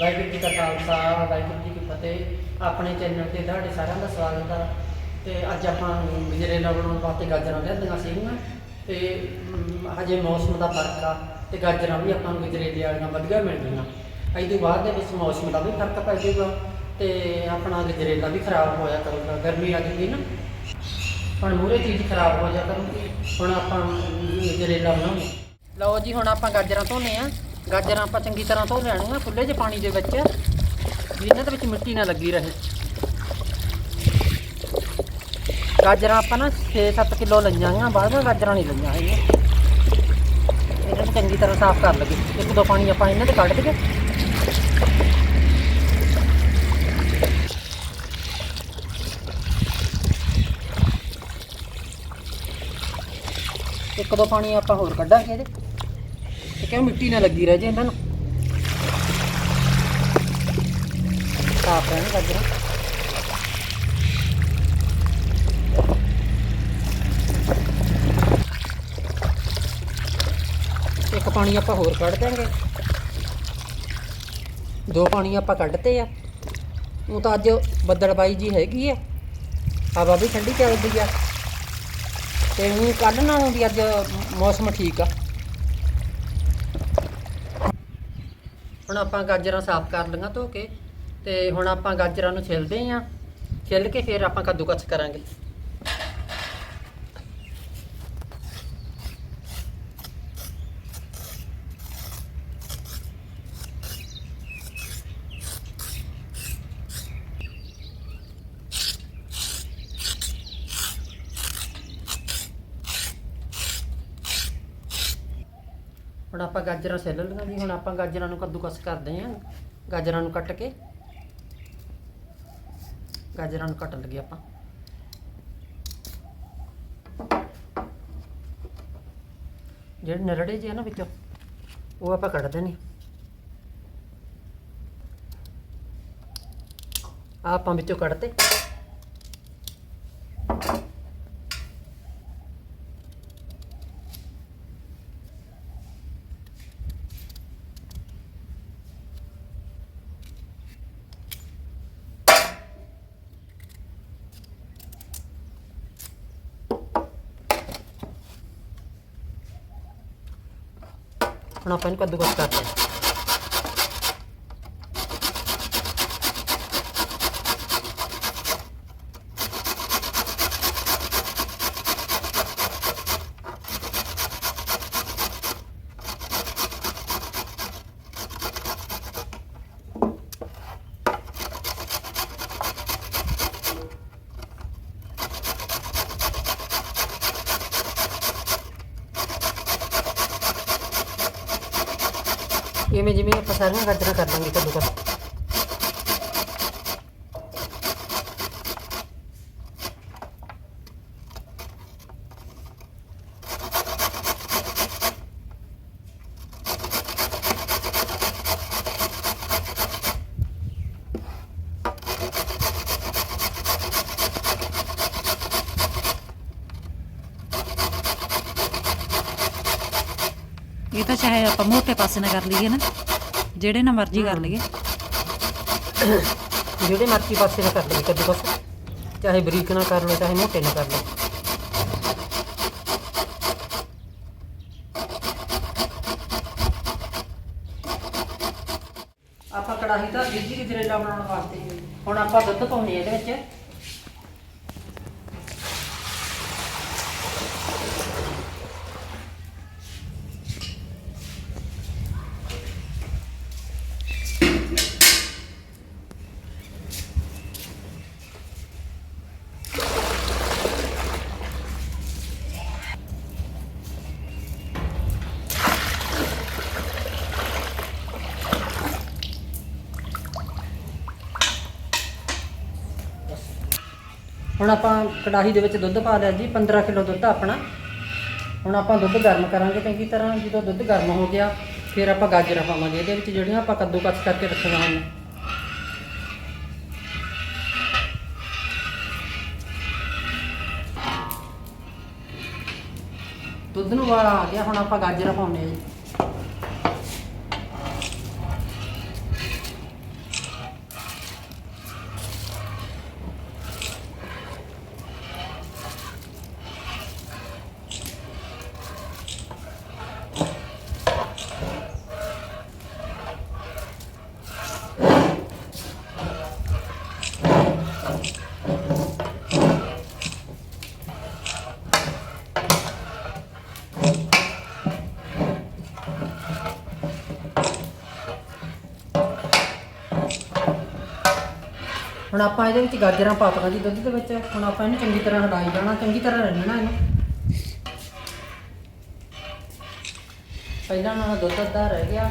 ਵਾਹਿਗੁਰੂ ਜੀ ਕਾ ਖਾਲਸਾ, ਵਾਹਿਗੁਰੂ ਜੀ ਕੀ ਫਤਿਹ। ਆਪਣੇ ਚੈਨਲ ਤੇ ਤੁਹਾਡੇ ਸਾਰਿਆਂ ਦਾ ਸਵਾਗਤ ਆ। ਤੇ ਅੱਜ ਆਪਾਂ ਗਜਰੇਲਾ ਬਣਾਉਣ ਵਾਸਤੇ ਗਾਜਰਾਂ ਲਿਆਂਦੀਆਂ ਸੀਗੀਆਂ। ਤੇ ਹਜੇ ਮੌਸਮ ਦਾ ਫ਼ਰਕ ਆ ਤੇ ਗਾਜਰਾਂ ਵੀ ਆਪਾਂ ਨੂੰ ਗਜਰੇਲੇ ਵਾਲੀਆਂ ਵਧੀਆ ਮਿਲਦੀਆਂ। ਅੱਜ ਤੋਂ ਬਾਅਦ ਦੇ ਵਿੱਚ ਮੌਸਮ ਦਾ ਵੀ ਫ਼ਰਕ ਪੈ ਜਾਊਗਾ ਤੇ ਆਪਣਾ ਗਜਰੇਲਾ ਵੀ ਖਰਾਬ ਹੋਇਆ ਕਰੂਗਾ। ਗਰਮੀ ਆ ਜੂਗੀ ਨਾ। ਹੁਣ ਮੂਰੇ ਚੀਜ਼ ਖਰਾਬ ਹੋ ਜਾ ਕਰੂਗੀ। ਹੁਣ ਆਪਾਂ ਗਜਰੇਲਾ ਬਣਾਉਂਦੇ ਲਓ ਜੀ, ਹੁਣ ਆਪਾਂ ਗਾਜਰਾਂ ਧੋਨੇ ਆ। ਗਾਜਰਾਂ ਆਪਾਂ ਚੰਗੀ ਤਰ੍ਹਾਂ ਧੋ ਲੈਣੀਆਂ ਖੁੱਲੇ ਜਿਹੇ ਪਾਣੀ ਦੇ ਵਿੱਚ, ਵੀ ਇਹਨਾਂ ਦੇ ਵਿੱਚ ਮਿੱਟੀ ਨਾ ਲੱਗੀ ਰਹੇ। ਗਾਜਰਾਂ ਆਪਾਂ ਨਾ 6-7 ਕਿਲੋ ਲਈਆਂ ਆ, ਬਾਹਰ ਗਾਜਰਾਂ ਨਹੀਂ ਲਈਆਂ ਹੈਗੀਆਂ। ਇਹਨਾਂ ਨੂੰ ਚੰਗੀ ਤਰ੍ਹਾਂ ਸਾਫ਼ ਕਰ ਲਈਏ। ਇੱਕ ਦੋ ਪਾਣੀ ਆਪਾਂ ਇਹਨਾਂ ਤੇ ਕੱਢ ਦਈਏ। ਇੱਕ ਦੋ ਪਾਣੀ ਆਪਾਂ ਹੋਰ ਕੱਢਾਂਗੇ ਇਹਦੇ। ਕਿਉਂ ਮਿੱਟੀ ਨਾ ਲੱਗੀ ਰਹਿ ਜੇ ਇਹਨਾਂ ਨੂੰ। ਸਾਫ਼ ਰਹਿਣ ਗਾਜਰਾਂ ਇੱਕ ਪਾਣੀ ਆਪਾਂ ਹੋਰ ਕੱਢ ਦਾਂਗੇ ਦੋ ਪਾਣੀ ਆਪਾਂ ਕੱਢਤੇ ਆ। ਉਹ ਤਾਂ ਅੱਜ ਬੱਦਲਬਾਈ ਜੀ ਹੈਗੀ ਆ। ਹਵਾ ਵੀ ਠੰਡੀ ਚੱਲਦੀ ਆ। ਤੇ ਉਹ ਕੱਢ ਨਾਲੋਂ ਵੀ ਅੱਜ ਮੌਸਮ ਠੀਕ ਆ। ਹੁਣ ਆਪਾਂ ਗਾਜਰਾਂ ਸਾਫ਼ ਕਰ ਲਈਆਂ ਧੋ ਕੇ ਤੇ ਹੁਣ ਆਪਾਂ ਗਾਜਰਾਂ ਨੂੰ ਛਿਲਦੇ ਆਂ ਛਿੱਲ ਕੇ ਫਿਰ ਆਪਾਂ ਕੱਦੂਕਸ ਕਰਾਂਗੇ। ਹੁਣ ਆਪਾਂ ਗਾਜਰਾਂ ਛਿੱਲ ਲਈਆਂ ਜੀ, ਹੁਣ ਆਪਾਂ ਗਾਜਰਾਂ ਨੂੰ ਕੱਦੂਕਸ ਕਰਦੇ ਆਂ ਗਾਜਰਾਂ ਨੂੰ ਕੱਟ ਕੇ। ਗਾਜਰਾਂ ਨੂੰ ਕੱਟਣ ਲੱਗੇ ਆਪਾਂ। ਜਿਹੜੇ ਨਰੜੇ ਜਿਹੇ ਆ ਨਾ ਵਿੱਚੋਂ, ਉਹ ਆਪਾਂ ਕੱਢ ਦੇਣੇ ਆਹ ਆਪਾਂ ਵਿੱਚੋਂ ਕੱਢਤੇ। ਹੁਣ ਆਪਾਂ ਇਹਨੂੰ ਕੱਦੂਕਸ ਕਰਦੇ ਇਵੇਂ ਜਿਵੇਂ ਆਪਾਂ ਸਾਰੀਆਂ ਗਾਜਰਾਂ ਕਰ ਲਾਂਗੇ ਕੱਦੂਕਸ ਇਹ ਤਾਂ ਚਾਹੇ ਆਪਾਂ ਮੋਟੇ ਪਾਸੇ ਨਾਲ ਕਰ ਲਈਏ ਨਾ ਜਿਹੜੇ ਨਾਲ ਮਰਜ਼ੀ ਕਰ ਲਈਏ। ਜਿਹੜੇ ਮਰਜ਼ੀ ਪਾਸੇ ਨਾਲ ਕਰ ਲਈਏ ਕੱਦੂਕਸ ਚਾਹੇ ਬਰੀਕ ਨਾਲ ਕਰ ਲਓ ਚਾਹੇ ਮੋਟੇ ਨਾਲ ਕਰ ਲਓ। ਆਪਾਂ ਕੜਾਹੀ ਤਾਂ ਦਿੱਤੀ ਗਜਰੇਲਾ ਬਣਾਉਣ ਵਾਸਤੇ। ਹੁਣ ਆਪਾਂ ਦੁੱਧ ਪਾਉਣੇ ਇਹਦੇ ਵਿੱਚ। ਹੁਣ ਆਪਾਂ ਕੜਾਹੀ ਦੇ ਵਿੱਚ ਦੁੱਧ ਪਾ ਲਿਆ ਜੀ 15 ਕਿਲੋ ਦੁੱਧ ਆ ਆਪਣਾ। ਹੁਣ ਆਪਾਂ ਦੁੱਧ ਗਰਮ ਕਰਾਂਗੇ ਚੰਗੀ ਤਰ੍ਹਾਂ, ਜਦੋਂ ਦੁੱਧ ਗਰਮ ਹੋ ਗਿਆ, ਫਿਰ ਆਪਾਂ ਗਾਜਰਾਂ ਪਾਵਾਂਗੇ। ਇਹਦੇ ਵਿੱਚ ਜਿਹੜੀਆਂ ਆਪਾਂ ਕੱਦੂ ਕੱਦੂਕਸ ਕਰਕੇ ਰੱਖੀਆਂ ਹਨ। ਦੁੱਧ ਨੂੰ ਵਾਲਾ ਆ ਗਿਆ, ਹੁਣ ਆਪਾਂ ਗਾਜਰਾਂ ਪਾਉਣੇ ਆ ਜੀ। ਹੁਣ ਆਪਾਂ ਇਹਦੇ ਵਿੱਚ ਗਾਜਰਾਂ ਪਾਤੀਆਂ ਜੀ, ਦੁੱਧ ਦੇ ਵਿੱਚ। ਹੁਣ ਆਪਾਂ ਇਹਨੂੰ ਚੰਗੀ ਤਰ੍ਹਾਂ ਹਲਾਈ ਜਾਣਾ, ਚੰਗੀ ਤਰ੍ਹਾਂ ਰਹਿਣਾ ਇਹਨੂੰ। ਪਹਿਲਾਂ ਨਾਲ ਦੁੱਧ ਅੱਧਾ ਰਹਿ ਗਿਆ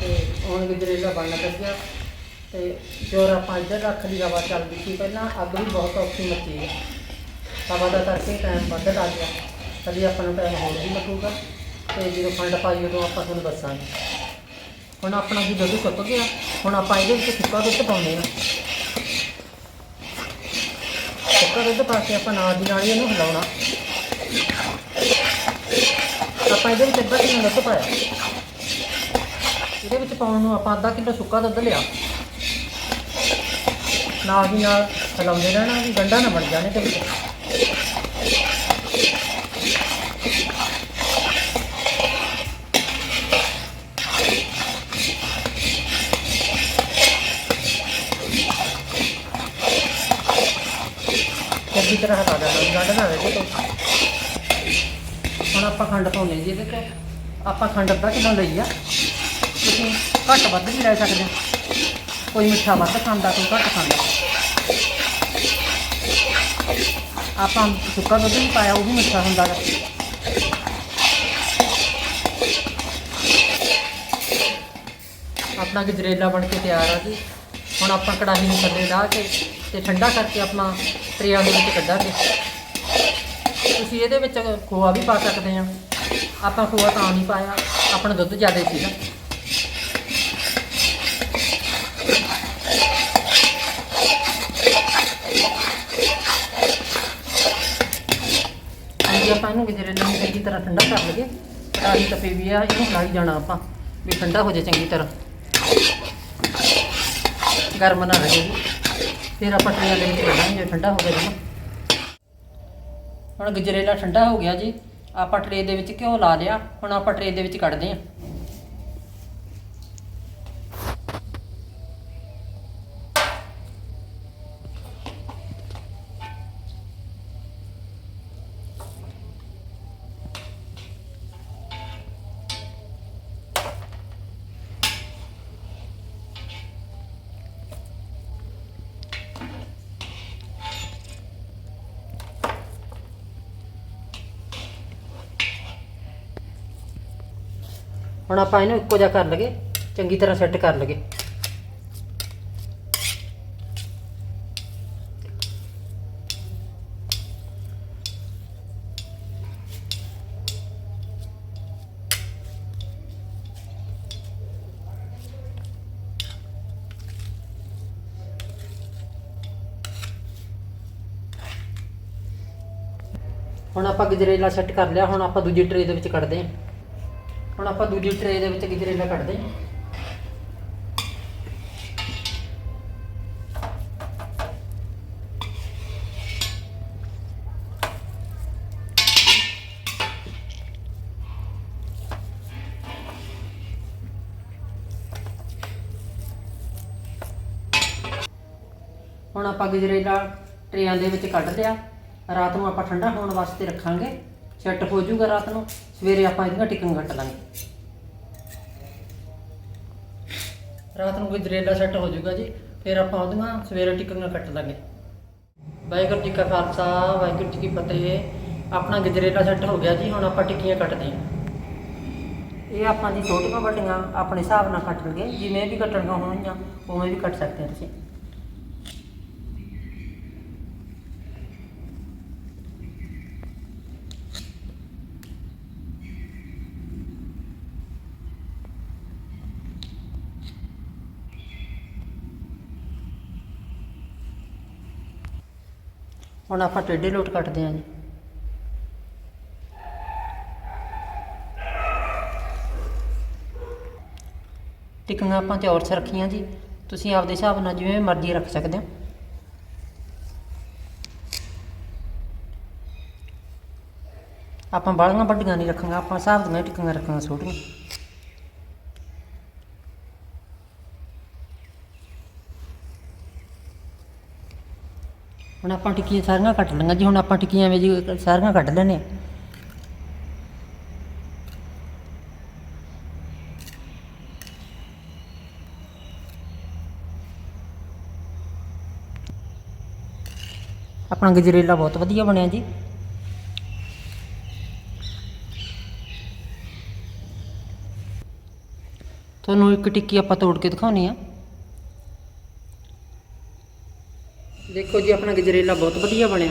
ਤੇ ਹੁਣ ਗਜਰੇਲਾ ਬਣਨ ਲੱਗਿਆ। ਤੇ ਜੋਰ ਆਪਾਂ ਇੱਧਰ ਰੱਖ ਲਈ, ਹਵਾ ਚੱਲਦੀ ਸੀ ਪਹਿਲਾਂ। ਅੱਗ ਵੀ ਬਹੁਤ ਔਖੀ ਮੱਚੀ ਹੈ ਹਵਾ ਦਾ ਕਰਕੇ ਟਾਈਮ ਵੱਧ ਲੱਗ ਗਿਆ। ਕਦੀ ਆਪਾਂ ਨੂੰ ਟਾਈਮ ਹੋਰ ਵੀ ਲੱਗੂਗਾ। ਤੇ ਜਦੋਂ ਫੰਡ ਪਾਈ, ਉਦੋਂ ਆਪਾਂ ਤੁਹਾਨੂੰ ਦੱਸਾਂਗੇ। ਹੁਣ ਆਪਣਾ ਵੀ ਦੁੱਧ ਸੁੱਕ ਗਿਆ। ਹੁਣ ਆਪਾਂ ਇਹਦੇ ਵਿੱਚ ਸੁੱਕਾ ਦੁੱਧ ਪਾਉਂਦੇ ਹਾਂ। ਸੁੱਕਾ ਦੁੱਧ ਪਾ ਕੇ ਆਪਾਂ ਨਾਲ ਦੀ ਨਾਲ ਹੀ ਇਹਨੂੰ ਹਿਲਾਉਣਾ। ਆਪਾਂ ਇਹਦੇ ਵਿੱਚ ਅੱਧਾ ਕਿਲੋ ਦੁੱਧ ਪਾਇਆ। ਇਹਦੇ ਵਿੱਚ ਪਾਉਣ ਨੂੰ ਆਪਾਂ ਅੱਧਾ ਕਿਲੋ ਸੁੱਕਾ ਦੁੱਧ ਲਿਆ। ਨਾਲ ਦੀ ਨਾਲ ਹਿਲਾਉਂਦੇ ਰਹਿਣਾ ਵੀ ਗੰਢਾ ਨਾ ਬਣ ਜਾਣੇ ਤੇ ਵਿੱਚ। ਤਰ੍ਹਾਂ ਹਲਾ ਦੇਣਾ ਗੰਢ ਨਾ ਰਹੇ ਤੋਂ। ਹੁਣ ਆਪਾਂ ਖੰਡ ਪਾਉਣੇ ਜੀ ਇਹਦੇ ਤੇ। ਆਪਾਂ ਖੰਡ ਅੱਧਾ ਕਿਲੋ ਲਈ ਆ। ਤੁਸੀਂ ਘੱਟ ਵੱਧ ਵੀ ਲੈ ਸਕਦੇ ਕੋਈ ਮਿੱਠਾ ਵੱਧ ਖਾਂਦਾ, ਕੋਈ ਘੱਟ ਖਾਂਦਾ। ਆਪਾਂ ਸੁੱਕਾ ਦੁੱਧ ਵੀ ਪਾਇਆ, ਉਹ ਵੀ ਮਿੱਠਾ ਹੁੰਦਾ ਗਾ। ਆਪਣਾ ਗਜਰੇਲਾ ਬਣ ਕੇ ਤਿਆਰ ਆ ਜੀ। ਹੁਣ ਆਪਾਂ ਕੜਾਹੀ ਨੂੰ ਥੱਲੇ ਲਾ ਕੇ ਤੇ ਠੰਡਾ ਕਰਕੇ ਆਪਣਾ ਟਰੇਆਂ ਦੇ ਵਿੱਚ ਕੱਢਾਂਗੇ। ਤੁਸੀਂ ਇਹਦੇ ਵਿੱਚ ਖੋਆ ਵੀ ਪਾ ਸਕਦੇ ਆ, ਆਪਾਂ ਖੋਆ ਤਾਂ ਨਹੀਂ ਪਾਇਆ, ਆਪਣਾ ਦੁੱਧ ਜ਼ਿਆਦਾ ਸੀਗਾ ਹਾਂਜੀ, ਆਪਾਂ ਇਹਨੂੰ ਗਜਰੇਲੇ ਨੂੰ ਚੰਗੀ ਤਰ੍ਹਾਂ ਠੰਡਾ ਕਰ ਲਈਏ। ਕੜਾਹੀ ਤਪੇ ਵੀ ਆ, ਇਹਨੂੰ ਹਿਲਾਈ ਜਾਣਾ ਆਪਾਂ, ਵੀ ਠੰਡਾ ਹੋ ਜਾਏ ਚੰਗੀ ਤਰ੍ਹਾਂ। ਗਰਮ ਨਾ ਰਹੇ। ਜੀ ਫਿਰ ਆਪਾਂ ਟਰੇਆਂ ਦੇ ਵਿੱਚ ਕੱਢਾਂਗੇ ਜੇ ਠੰਡਾ ਹੋ ਗਿਆ ਜਮਾ ਹੁਣ ਗਜਰੇਲਾ ਠੰਡਾ ਹੋ ਗਿਆ ਜੀ। ਆਪਾਂ ਟਰੇ ਦੇ ਵਿੱਚ ਘਿਓ ਲਾ ਲਿਆ, ਹੁਣ ਆਪਾਂ ਟਰੇ ਦੇ ਵਿੱਚ ਕੱਢਦੇ ਹਾਂ। ਹੁਣ ਆਪਾਂ ਇਹਨੂੰ ਇੱਕੋ ਜਿਹਾ ਕਰ ਲਗੇ, ਚੰਗੀ ਤਰ੍ਹਾਂ ਸੈੱਟ ਕਰ ਲਗੇ। ਹੁਣ ਆਪਾਂ ਗਜਰੇਲਾ ਸੈੱਟ ਕਰ ਲਿਆ, ਹੁਣ ਆਪਾਂ ਦੂਜੀ ਟਰੇ ਦੇ ਵਿੱਚ ਕੱਢਦੇ ਹਾਂ। ਹੁਣ ਆਪਾਂ ਦੂਜੀ ਟਰੇ ਦੇ ਵਿੱਚ ਗਜਰੇਲਾ ਕੱਢਦੇ ਹਾਂ। ਹੁਣ ਆਪਾਂ ਗਜਰੇਲਾ ਟਰੇਆਂ ਦੇ ਵਿੱਚ ਕੱਢ ਲਿਆ ਰਾਤ ਨੂੰ ਆਪਾਂ ਠੰਡਾ ਹੋਣ ਵਾਸਤੇ ਰੱਖਾਂਗੇ। ਸੈੱਟ ਹੋ ਜਾਊਗਾ ਰਾਤ ਨੂੰ, ਸਵੇਰੇ ਆਪਾਂ ਇਹਦੀਆਂ ਟਿੱਕੀਆਂ ਕੱਟ ਲਾਂਗੇ। ਰਾਤ ਨੂੰ ਗਜਰੇਲਾ ਸੈੱਟ ਹੋ ਜਾਊਗਾ ਜੀ, ਫਿਰ ਆਪਾਂ ਉਹਦੀਆਂ ਸਵੇਰੇ ਟਿੱਕੀਆਂ ਕੱਟ ਲਾਂਗੇ। ਵਾਹਿਗੁਰੂ ਜੀ ਕਾ ਖਾਲਸਾ, ਵਾਹਿਗੁਰੂ ਜੀ ਕੀ ਫਤਿਹ। ਆਪਣਾ ਗਜਰੇਲਾ ਸੈੱਟ ਹੋ ਗਿਆ ਜੀ, ਹੁਣ ਆਪਾਂ ਟਿੱਕੀਆਂ ਕੱਟਦੇ ਹਾਂ। ਇਹ ਆਪਾਂ ਦੀ ਛੋਟੀਆਂ ਵੱਡੀਆਂ ਆਪਣੇ ਹਿਸਾਬ ਨਾਲ ਕੱਟ ਲਗੇ ਜਿਵੇਂ ਵੀ ਕੱਟਣੀਆਂ ਹੋਣਗੀਆਂ, ਉਵੇਂ ਵੀ ਕੱਟ ਸਕਦੇ ਹੋ ਤੁਸੀਂ। ਹੁਣ ਆਪਾਂ ਟੇਢੇ ਲੋਟ ਕੱਟਦੇ ਹਾਂ ਜੀ। ਟਿੱਕੀਆਂ ਆਪਾਂ ਚੌਰਸ ਰੱਖੀਆਂ ਜੀ। ਤੁਸੀਂ ਆਪਦੇ ਹਿਸਾਬ ਨਾਲ ਜਿਵੇਂ ਮਰਜ਼ੀ ਰੱਖ ਸਕਦੇ ਹੋ ਆਪਾਂ ਬਾਲੀਆਂ ਵੱਡੀਆਂ ਨਹੀਂ ਰੱਖਾਂਗਾ ਆਪਾਂ ਹਿਸਾਬ ਦੀਆਂ ਹੀ ਟਿੱਕੀਆਂ ਰੱਖਾਂਗੇ ਛੋਟੀਆਂ। ਹੁਣ ਆਪਾਂ ਟਿੱਕੀਆਂ ਸਾਰੀਆਂ ਕੱਟ ਲਈਆਂ ਜੀ, ਹੁਣ ਆਪਾਂ ਟਿੱਕੀਆਂ ਐਵੇਂ ਜੀ ਸਾਰੀਆਂ ਕੱਢ ਲੈਣੇ ਆਪਣਾ ਗਜਰੇਲਾ ਬਹੁਤ ਵਧੀਆ ਬਣਿਆ ਜੀ। ਤੁਹਾਨੂੰ ਇੱਕ ਟਿੱਕੀ ਆਪਾਂ ਤੋੜ ਕੇ ਦਿਖਾਉਣੀ ਆ ਦੇਖੋ ਜੀ, ਆਪਣਾ ਗਜਰੇਲਾ ਬਹੁਤ ਵਧੀਆ ਬਣਿਆ।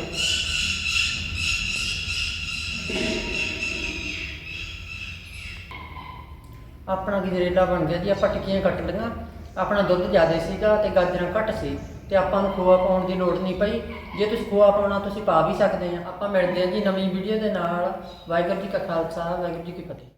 ਆਪਣਾ ਗਜਰੇਲਾ ਬਣ ਗਿਆ ਜੀ, ਆਪਾਂ ਟਿੱਕੀਆਂ ਕੱਟ ਲਈਆਂ। ਆਪਣਾ ਦੁੱਧ ਜ਼ਿਆਦਾ ਸੀਗਾ ਤੇ ਗਾਜਰਾਂ ਘੱਟ ਸੀ ਤੇ ਆਪਾਂ ਨੂੰ ਖੋਆ ਪਾਉਣ ਦੀ ਲੋੜ ਨਹੀਂ ਪਈ। ਜੇ ਤੁਸੀਂ ਖੋਆ ਪਾਉਣਾ, ਤੁਸੀਂ ਪਾ ਵੀ ਸਕਦੇ ਆ। ਆਪਾਂ ਮਿਲਦੇ ਹਾਂ ਜੀ ਨਵੀਂ ਵੀਡੀਓ ਦੇ ਨਾਲ। ਵਾਹਿਗੁਰੂ ਜੀ ਕਾ ਖਾਲਸਾ, ਵਾਹਿਗੁਰੂ ਜੀ ਕੀ ਫਤਿਹ।